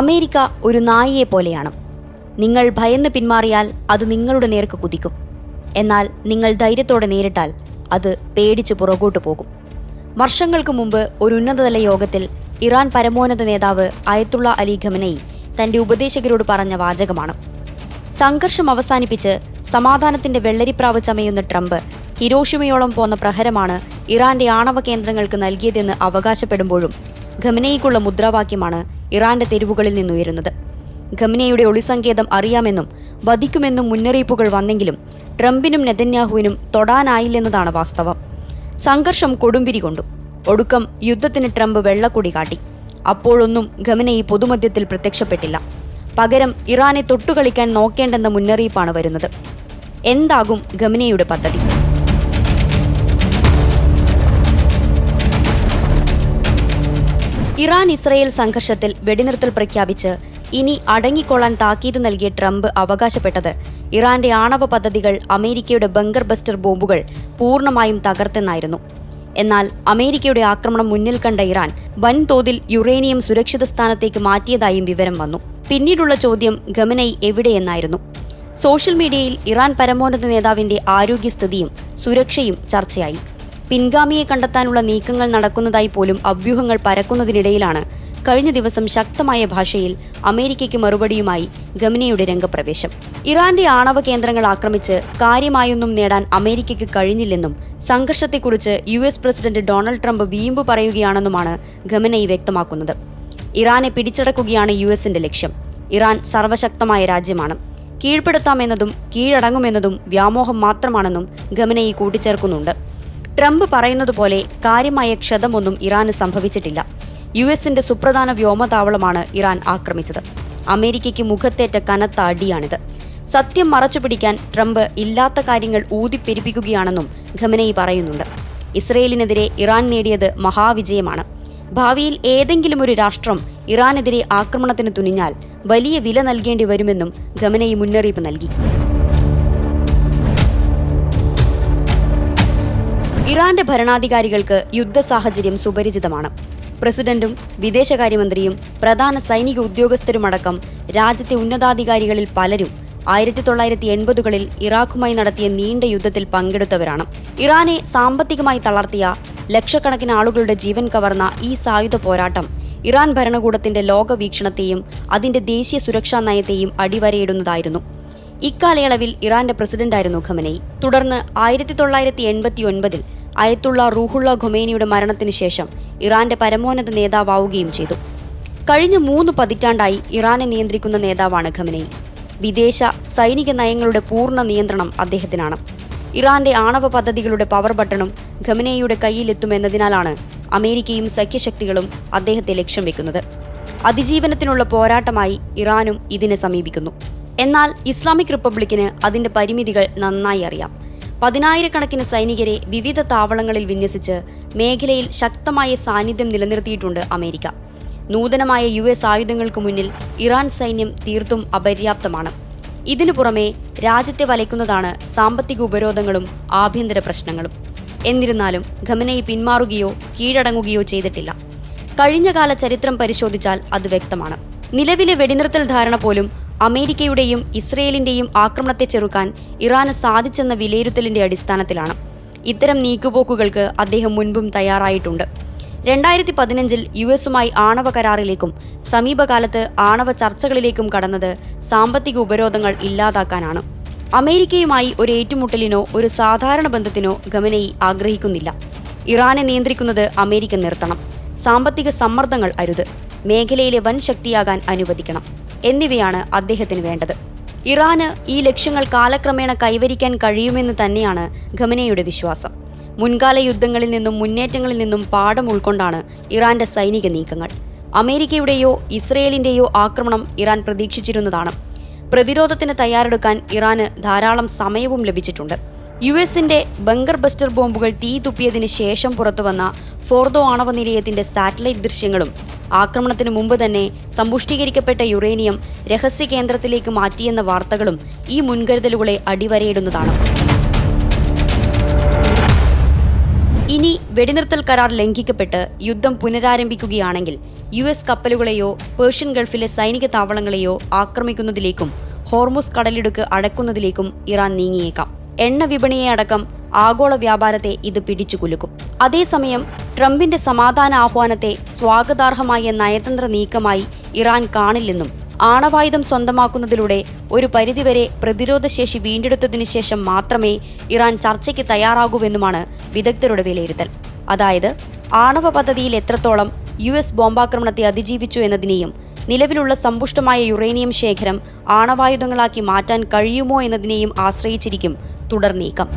America ഒരു നായിയെ പോലെയാണ്. നിങ്ങൾ ഭയന്ന് പിന്മാറിയാൽ അത് നിങ്ങളുടെ നേർക്ക് കുതിക്കും. എന്നാൽ നിങ്ങൾ ധൈര്യത്തോടെ നേരിട്ടാൽ അത് പേടിച്ച് പുറകോട്ട് പോകും. വർഷങ്ങൾക്ക് മുമ്പ് ഒരു ഉന്നതതല യോഗത്തിൽ ഇറാൻ പരമോന്നത നേതാവ് അയത്തുള്ള അലി ഖമനയി തന്റെ ഉപദേശകരോട് പറഞ്ഞ വാചകമാണ്. സംഘർഷം അവസാനിപ്പിച്ച് സമാധാനത്തിന്റെ വെള്ളരിപ്രാവ് ചമയുന്ന ട്രംപ് ഹിരോഷിമയോളം പോന്ന പ്രഹരമാണ് ഇറാന്റെ ആണവ കേന്ദ്രങ്ങൾക്ക് നൽകിയതെന്ന് അവകാശപ്പെടുമ്പോഴും ഖമനയിക്കുള്ള മുദ്രാവാക്യമാണ് ഇറാന്റെ തെരുവുകളിൽ നിന്നുയരുന്നത്. ഖമനയുടെ ഒളിസങ്കേതം അറിയാമെന്നും വധിക്കുമെന്നും മുന്നറിയിപ്പുകൾ വന്നെങ്കിലും ട്രംപിനും നെതന്യാഹുവിനും തൊടാനായില്ലെന്നതാണ് വാസ്തവം. സംഘർഷം കൊടുമ്പിരി കൊണ്ടു. ഒടുക്കം യുദ്ധത്തിന് ട്രംപ് വെള്ളക്കൊടി കാട്ടി. അപ്പോഴൊന്നും ഈ പൊതുമധ്യത്തിൽ പ്രത്യക്ഷപ്പെട്ടില്ല. പകരം ഇറാനെ തൊട്ടുകളിക്കാൻ നോക്കേണ്ടെന്ന മുന്നറിയിപ്പാണ് വരുന്നത്. എന്താകും ഖമിനയുടെ പദ്ധതി? ഇറാൻ ഇസ്രയേൽ സംഘർഷത്തിൽ വെടിനിർത്തൽ പ്രഖ്യാപിച്ച് ഇനി അടങ്ങിക്കൊള്ളാൻ താക്കീത് നൽകിയ ട്രംപ് അവകാശപ്പെട്ടത്. ഇറാന്റെ ആണവ പദ്ധതികൾ അമേരിക്കയുടെ ബങ്കർ ബസ്റ്റർ ബോംബുകൾ പൂർണമായും തകർത്തെന്നായിരുന്നു. എന്നാൽ അമേരിക്കയുടെ ആക്രമണം മുന്നിൽ കണ്ട ഇറാൻ വൻതോതിൽ യുറേനിയം സുരക്ഷിത സ്ഥാനത്തേക്ക് മാറ്റിയതായും വിവരം വന്നു. പിന്നീടുള്ള ചോദ്യം ഗമനൈ എവിടെയെന്നായിരുന്നു. സോഷ്യൽ മീഡിയയിൽ ഇറാൻ പരമോന്നത നേതാവിന്റെ ആരോഗ്യസ്ഥിതിയും സുരക്ഷയും ചർച്ചയായി. പിൻഗാമിയെ കണ്ടെത്താനുള്ള നീക്കങ്ങൾ നടക്കുന്നതായി പോലും അഭ്യൂഹങ്ങൾ പരക്കുന്നതിനിടയിലാണ് കഴിഞ്ഞ ദിവസം ശക്തമായ ഭാഷയിൽ അമേരിക്കയ്ക്ക് മറുപടിയുമായി ഗമനയുടെ രംഗപ്രവേശം. ഇറാന്റെ ആണവ കേന്ദ്രങ്ങൾ ആക്രമിച്ച് കാര്യമായൊന്നും നേടാൻ അമേരിക്കയ്ക്ക് കഴിഞ്ഞില്ലെന്നും സംഘർഷത്തെക്കുറിച്ച് U S president Donald Trump വീമ്പ് പറയുകയാണെന്നുമാണ് ഗമനയി വ്യക്തമാക്കുന്നത്. ഇറാനെ പിടിച്ചടക്കുകയാണ് യു എസിന്റെ ലക്ഷ്യം. ഇറാൻ സർവശക്തമായ രാജ്യമാണ്. കീഴ്പ്പെടുത്താമെന്നതും കീഴടങ്ങുമെന്നതും വ്യാമോഹം മാത്രമാണെന്നും ഗമനയി കൂട്ടിച്ചേർക്കുന്നുണ്ട്. ട്രംപ് പറയുന്നത് പോലെ കാര്യമായ ക്ഷതമൊന്നും ഇറാന് സംഭവിച്ചിട്ടില്ല. യു എസിന്റെ സുപ്രധാന വ്യോമതാവളമാണ് ഇറാൻ ആക്രമിച്ചത്. അമേരിക്കയ്ക്ക് മുഖത്തേറ്റ കനത്ത അടിയാണിത്. സത്യം മറച്ചുപിടിക്കാൻ ട്രംപ് ഇല്ലാത്ത കാര്യങ്ങൾ ഊതിപ്പെരിപ്പിക്കുകയാണെന്നും ഖമനയി പറയുന്നുണ്ട്. ഇസ്രയേലിനെതിരെ ഇറാൻ നേടിയത് മഹാവിജയമാണ്. ഭാവിയിൽ ഏതെങ്കിലും ഒരു രാഷ്ട്രം ഇറാനെതിരെ ആക്രമണത്തിന് തുനിഞ്ഞാൽ വലിയ വില നൽകേണ്ടി വരുമെന്നും ഖമനയി മുന്നറിയിപ്പ് നൽകി. ഇറാന്റെ ഭരണാധികാരികൾക്ക് യുദ്ധ സാഹചര്യം സുപരിചിതമാണ്. പ്രസിഡന്റും വിദേശകാര്യമന്ത്രിയും പ്രധാന സൈനിക ഉദ്യോഗസ്ഥരുമടക്കം രാജ്യത്തെ ഉന്നതാധികാരികളിൽ പലരും ആയിരത്തി തൊള്ളായിരത്തി എൺപതുകളിൽ ഇറാഖുമായി നടത്തിയ നീണ്ട യുദ്ധത്തിൽ പങ്കെടുത്തവരാണ്. ഇറാനെ സാമ്പത്തികമായി തളർത്തിയ ലക്ഷക്കണക്കിന് ആളുകളുടെ ജീവൻ കവർന്ന ഈ സായുധ പോരാട്ടം ഇറാൻ ഭരണകൂടത്തിന്റെ ലോകവീക്ഷണത്തെയും അതിന്റെ ദേശീയ സുരക്ഷാ നയത്തെയും അടിവരയിടുന്നതായിരുന്നു. ഇക്കാലയളവിൽ ഇറാന്റെ പ്രസിഡന്റായിരുന്നു ഖമനൈ തുടർന്ന് ആയിരത്തി തൊള്ളായിരത്തി എൺപത്തി ഒൻപതിൽ അയത്തുള്ള റൂഹുള്ള ഖുമേനിയുടെ മരണത്തിന് ശേഷം ഇറാന്റെ പരമോന്നത നേതാവാവുകയും ചെയ്തു. കഴിഞ്ഞ മൂന്ന് പതിറ്റാണ്ടായി ഇറാനെ നിയന്ത്രിക്കുന്ന നേതാവാണ് ഖമനൈ വിദേശ സൈനിക നയങ്ങളുടെ പൂർണ നിയന്ത്രണം അദ്ദേഹത്തിനാണ്. ഇറാന്റെ ആണവ പദ്ധതികളുടെ പവർ ബട്ടണും ഖമനയുടെ കയ്യിലെത്തുമെന്നതിനാലാണ് അമേരിക്കയും സഖ്യശക്തികളും അദ്ദേഹത്തെ ലക്ഷ്യം വെക്കുന്നത്. അതിജീവനത്തിനുള്ള പോരാട്ടമായി ഇറാനും ഇതിനെ സമീപിക്കുന്നു. എന്നാൽ ഇസ്ലാമിക് റിപ്പബ്ലിക്കിന് അതിന്റെ പരിമിതികൾ നന്നായി അറിയാം. പതിനായിരക്കണക്കിന് സൈനികരെ വിവിധ താവളങ്ങളിൽ വിന്യസിച്ച് മേഖലയിൽ ശക്തമായ സാന്നിധ്യം നിലനിർത്തിയിട്ടുണ്ട് അമേരിക്ക. നൂതനമായ യു എസ് ആയുധങ്ങൾക്ക് മുന്നിൽ ഇറാൻ സൈന്യം തീർത്തും അപര്യാപ്തമാണ്. ഇതിനു പുറമെ രാജ്യത്തെ വലയ്ക്കുന്നതാണ് സാമ്പത്തിക ഉപരോധങ്ങളും ആഭ്യന്തര പ്രശ്നങ്ങളും. എന്നിരുന്നാലും ഖമനയെ പിന്മാറുകയോ കീഴടങ്ങുകയോ ചെയ്തിട്ടില്ല. കഴിഞ്ഞകാല ചരിത്രം പരിശോധിച്ചാൽ അത് വ്യക്തമാണ്. നിലവിലെ വെടിനിർത്തൽ ധാരണ പോലും അമേരിക്കയുടെയും ഇസ്രയേലിന്റെയും ആക്രമണത്തെ ചെറുക്കാൻ ഇറാന് സാധിച്ചെന്ന വിലയിരുത്തലിന്റെ അടിസ്ഥാനത്തിലാണ്. ഇത്തരം നീക്കുപോക്കുകൾക്ക് അദ്ദേഹം മുൻപും തയ്യാറായിട്ടുണ്ട്. രണ്ടായിരത്തി പതിനഞ്ചിൽ യു എസുമായി ആണവ കരാറിലേക്കും സമീപകാലത്ത് ആണവ ചർച്ചകളിലേക്കും കടന്നത് സാമ്പത്തിക ഉപരോധങ്ങൾ ഇല്ലാതാക്കാനാണ്. അമേരിക്കയുമായി ഒരു ഏറ്റുമുട്ടലിനോ ഒരു സാധാരണ ബന്ധത്തിനോ ഗമനയി ആഗ്രഹിക്കുന്നില്ല. ഇറാനെ നിയന്ത്രിക്കുന്നത് അമേരിക്ക നിർത്തണം. സാമ്പത്തിക സമ്മർദ്ദങ്ങൾ അരുത്. മേഖലയിലെ വൻ ശക്തിയാകാൻ അനുവദിക്കണം. എന്നിവയാണ് അദ്ദേഹത്തിന് വേണ്ടത്. ഇറാന് ഈ ലക്ഷ്യങ്ങൾ കാലക്രമേണ കൈവരിക്കാൻ കഴിയുമെന്ന് തന്നെയാണ് ഖമനയുടെ വിശ്വാസം. മുൻകാല യുദ്ധങ്ങളിൽ നിന്നും മുന്നേറ്റങ്ങളിൽ നിന്നും പാഠം ഉൾക്കൊണ്ടാണ് ഇറാന്റെ സൈനിക നീക്കങ്ങൾ. അമേരിക്കയുടെയോ ഇസ്രയേലിന്റെയോ ആക്രമണം ഇറാൻ പ്രതീക്ഷിച്ചിരുന്നതാണ്. പ്രതിരോധത്തിന് തയ്യാറെടുക്കാൻ ഇറാന് ധാരാളം സമയവും ലഭിച്ചിട്ടുണ്ട്. യു എസിന്റെ ബങ്കർ ബസ്റ്റർ ബോംബുകൾ തീ തുപ്പിയതിന് ശേഷം പുറത്തുവന്ന ഫോർദോ ആണവ നിലയത്തിന്റെ സാറ്റലൈറ്റ് ദൃശ്യങ്ങളും ആക്രമണത്തിനു മുമ്പ് തന്നെ സമ്പുഷ്ടീകരിക്കപ്പെട്ട യുറേനിയം രഹസ്യ കേന്ദ്രത്തിലേക്ക് മാറ്റിയെന്ന വാർത്തകളും ഈ മുൻകരുതലുകളെ അടിവരയിടുന്നതാണ്. ഇനി വെടിനിർത്തൽ കരാർ ലംഘിക്കപ്പെട്ട് യുദ്ധം പുനരാരംഭിക്കുകയാണെങ്കിൽ യു എസ് കപ്പലുകളെയോ പേർഷ്യൻ ഗൾഫിലെ സൈനിക താവളങ്ങളെയോ ആക്രമിക്കുന്നതിലേക്കും ഹോർമുസ് കടലിടുക്ക് അടക്കുന്നതിലേക്കും ഇറാൻ നീങ്ങിയേക്കാം. എണ്ണ വിപണിയെ അടക്കം ആഗോള വ്യാപാരത്തെ ഇത് പിടിച്ചു കുലുക്കും അതേസമയം ട്രംപിന്റെ സമാധാന ആഹ്വാനത്തെ സ്വാഗതാർഹമായ നയതന്ത്ര നീക്കമായി ഇറാൻ കാണില്ലെന്നും ആണവായുധം സ്വന്തമാക്കുന്നതിലൂടെ ഒരു പരിധിവരെ പ്രതിരോധശേഷി വീണ്ടെടുത്തതിനു ശേഷം മാത്രമേ ഇറാൻ ചർച്ചയ്ക്ക് തയ്യാറാകൂവെന്നുമാണ് വിദഗ്ധരുടെ വിലയിരുത്തൽ. അതായത് ആണവ പദ്ധതിയിൽ എത്രത്തോളം യു എസ് ബോംബാക്രമണത്തെ അതിജീവിച്ചു എന്നതിനെയും നിലവിലുള്ള സമ്പുഷ്ടമായ യുറേനിയം ശേഖരം ആണവായുധങ്ങളാക്കി മാറ്റാൻ കഴിയുമോ എന്നതിനെയും ആശ്രയിച്ചിരിക്കും തുടർ നീക്കം.